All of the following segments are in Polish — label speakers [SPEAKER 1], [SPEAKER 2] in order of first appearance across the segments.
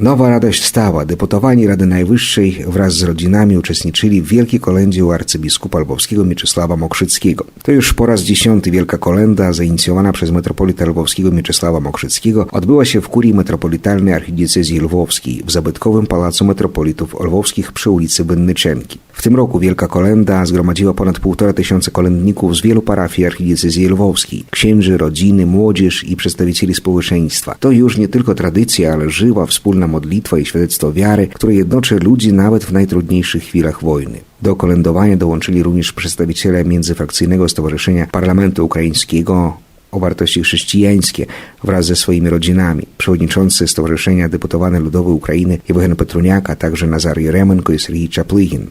[SPEAKER 1] Nowa radość stała. Deputowani Rady Najwyższej wraz z rodzinami uczestniczyli w Wielkiej Kolędzie u arcybiskupa lwowskiego Mieczysława Mokrzyckiego. To już po raz dziesiąty Wielka Kolenda, zainicjowana przez metropolita lwowskiego Mieczysława Mokrzyckiego, odbyła się w kurii metropolitalnej archidiecezji lwowskiej w zabytkowym Pałacu Metropolitów Lwowskich przy ulicy Wennyczenki. W tym roku Wielka Kolenda zgromadziła ponad półtora tysiąca kolędników z wielu parafii archidiecezji lwowskiej, księży, rodziny, młodzież i przedstawicieli społeczeństwa. To już nie tylko tradycja, ale żywa, wspólna modlitwa i świadectwo wiary, które jednoczy ludzi nawet w najtrudniejszych chwilach wojny. Do kolędowania dołączyli również przedstawiciele międzyfrakcyjnego Stowarzyszenia Parlamentu Ukraińskiego o wartości chrześcijańskie wraz ze swoimi rodzinami. Przewodniczący Stowarzyszenia Deputowany Ludowy Ukrainy Jewgen Petruniak, a także Nazar Jeremenko i Sergii Czaplyhin.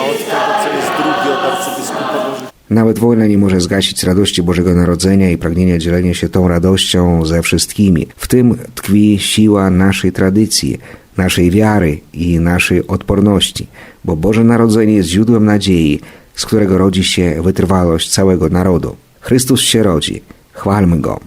[SPEAKER 2] a od jest drugi od arcybiskupa.
[SPEAKER 1] Nawet wojna nie może zgasić radości Bożego Narodzenia i pragnienia dzielenia się tą radością ze wszystkimi. W tym tkwi siła naszej tradycji, naszej wiary i naszej odporności, bo Boże Narodzenie jest źródłem nadziei, z którego rodzi się wytrwałość całego narodu. Chrystus się rodzi. Chwalmy Go.